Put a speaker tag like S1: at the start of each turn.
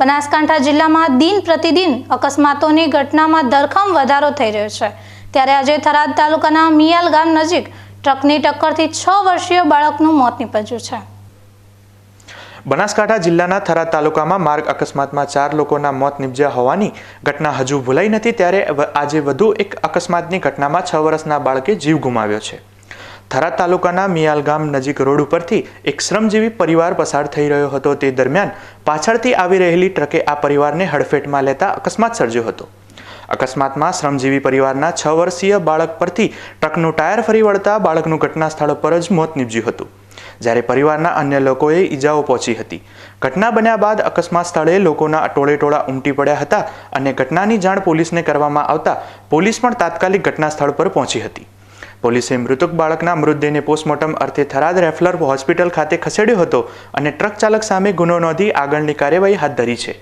S1: બનાસકાંઠા જિલ્લામાં દિન પ્રતિદિન અકસ્માતોની ઘટનામાં ધરખમ વધારો થઈ રહ્યો છે. ત્યારે આજે થરાદ તાલુકાના મિયાલ ગામ નજીક ટ્રકની ટક્કરથી છ વર્ષીય બાળકનું મોત નીપજ્યું છે.
S2: બનાસકાંઠા જિલ્લાના થરાદ તાલુકામાં માર્ગ અકસ્માતમાં ચાર લોકોના મોત નિપજ્યા હોવાની ઘટના હજુ ભૂલાઈ નથી, ત્યારે આજે વધુ એક અકસ્માતની ઘટનામાં છ વર્ષના બાળકે જીવ ગુમાવ્યો છે. થરાદ તાલુકાના મિયાલ ગામ નજીક રોડ ઉપરથી એક શ્રમજીવી પરિવાર પસાર થઈ રહ્યો હતો. તે દરમિયાન પાછળથી આવી રહેલી ટ્રકે આ પરિવારને હડફેટમાં લેતા અકસ્માત સર્જ્યો હતો. અકસ્માતમાં શ્રમજીવી પરિવારના છ વર્ષીય બાળક પરથી ટ્રકનું ટાયર ફરી વળતા બાળકનું ઘટના સ્થળ પર જ મોત નીપજ્યું હતું. જ્યારે પરિવારના અન્ય લોકોએ ઈજાઓ પહોંચી હતી. ઘટના બન્યા બાદ અકસ્માત સ્થળે લોકોના ટોળેટોળા ઉમટી પડ્યા હતા અને ઘટનાની જાણ પોલીસને કરવામાં આવતા પોલીસ પણ તાત્કાલિક ઘટના સ્થળ પર પહોંચી હતી. પોલીસે મૃતક બાળકના મૃતદેહને પોસ્ટમોર્ટમ અર્થે થરાદ રેફલર હોસ્પિટલ ખાતે ખસેડ્યો હતો અને ટ્રક ચાલક સામે ગુનો નોંધી આગળની કાર્યવાહી હાથ ધરી છે.